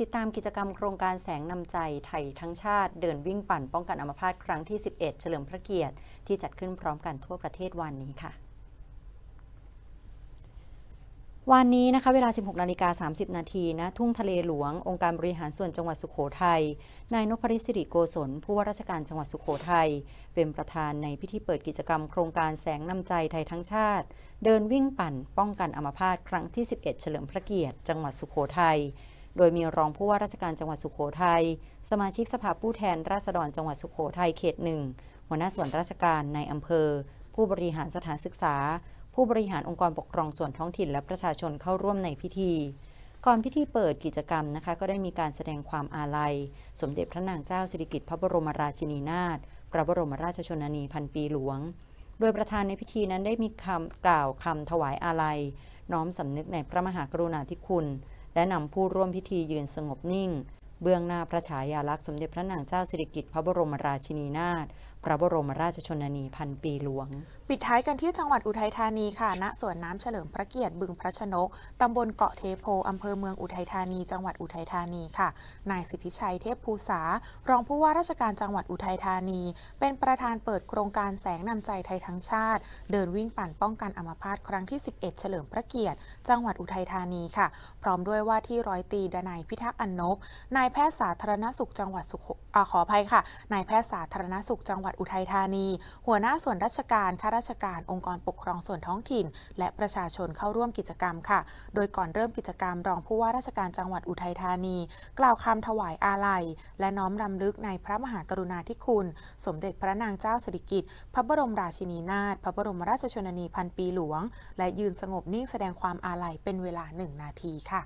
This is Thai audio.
ติดตามกิจกรรมโครงการแสงนำใจไทยทั้งชาติเดินวิ่งปั่นป้องกันอัมพาตครั้งที่ 11 เฉลิมพระเกียรติ ที่จัดขึ้นพร้อมกันทั่วประเทศวันนี้ค่ะ วันนี้นะคะเวลา 16นาฬิกา30 นาทีนะทุ่งทะเลหลวง องค์การบริหารส่วนจังหวัดสุขโขทัยนายนพริศสิริโกศลผู้ว่าราชการจังหวัดสุขโขทัยเป็นประธานในพิธีเปิดกิจกรรมโครงการแสงนำใจไทยทั้งชาติ เดินวิ่งปั่น ป้องกันอัมพาตครั้งที่ 11 เฉลิมพระเกียรติ จังหวัดสุขโขทัย โดยมีรองผู้ว่าราชการจังหวัดสุขโขทัย สมาชิกสภาผู้แทนราษฎรจังหวัดสุขโขทัยเขตหนึ่ง หัวหน้าส่วนราชการในอำเภอ ผู้บริหารสถานศึกษา ผู้บริหารองค์กรปกครองส่วนท้องถิ่นและประชาชนเข้าร่วมในพิธี ก่อนพิธีเปิดกิจกรรมนะคะ ก็ได้มีการแสดงความอาลัย สมเด็จพระนางเจ้าสิริกิติ์พระบรมราชินีนาถ พระบรมราชชนนีพันปีหลวง โดยประธานในพิธีนั้นได้มีคำกล่าวคำถวายอาลัย น้อมสำนึกในพระมหากรุณาธิคุณ และนำผู้ร่วมพิธียืนสงบนิ่ง เบื้องหน้าพระฉายาลักษณ์สมเด็จพระนางเจ้าสิริกิติ์พระบรมราชินีนาถ พระบรมราชชนนีพันปีหลวง ปิดท้ายกันที่จังหวัดอุทัยธานีค่ะ ณ สวนน้ำเฉลิมพระเกียรติบึงพระชนก ตำบลเกาะเทโพอำเภอเมืองอุทัยธานี จังหวัดอุทัยธานีค่ะ นายสิทธิชัยเทพภูษารองผู้ว่าราชการจังหวัดอุทัยธานี เป็นประธานเปิดโครงการแสงนำใจไทยทั้งชาติ เดินวิ่งปั่นป้องกันอัมพาตครั้งที่ 11 เฉลิมพระเกียรติ จังหวัดอุทัยธานีค่ะ พร้อมด้วยว่าที่ร้อยตรีดนัยพิทักษ์อันนบนายแพทย์สาธารณสุขจังหวัดสุขอขออภัยค่ะ นายแพทย์สาธารณสุขจังหวัดอุทัยธานี หัวหน้าส่วนราชการข้าราชการองค์กรปกครองส่วนท้องถิ่น และประชาชนเข้าร่วมกิจกรรมค่ะ โดยก่อนเริ่มกิจกรรมรองผู้ว่าราชการจังหวัดอุทัยธานี กล่าวคำถวายอาลัย และน้อมรำลึกในพระมหากรุณาธิคุณ สมเด็จพระนางเจ้าสิริกิติ์พระบรมราชินีนาถพระบรมราชชนนีพันปีหลวง และยืนสงบนิ่งแสดงความอาลัยเป็นเวลาหนึ่งนาทีค่ะ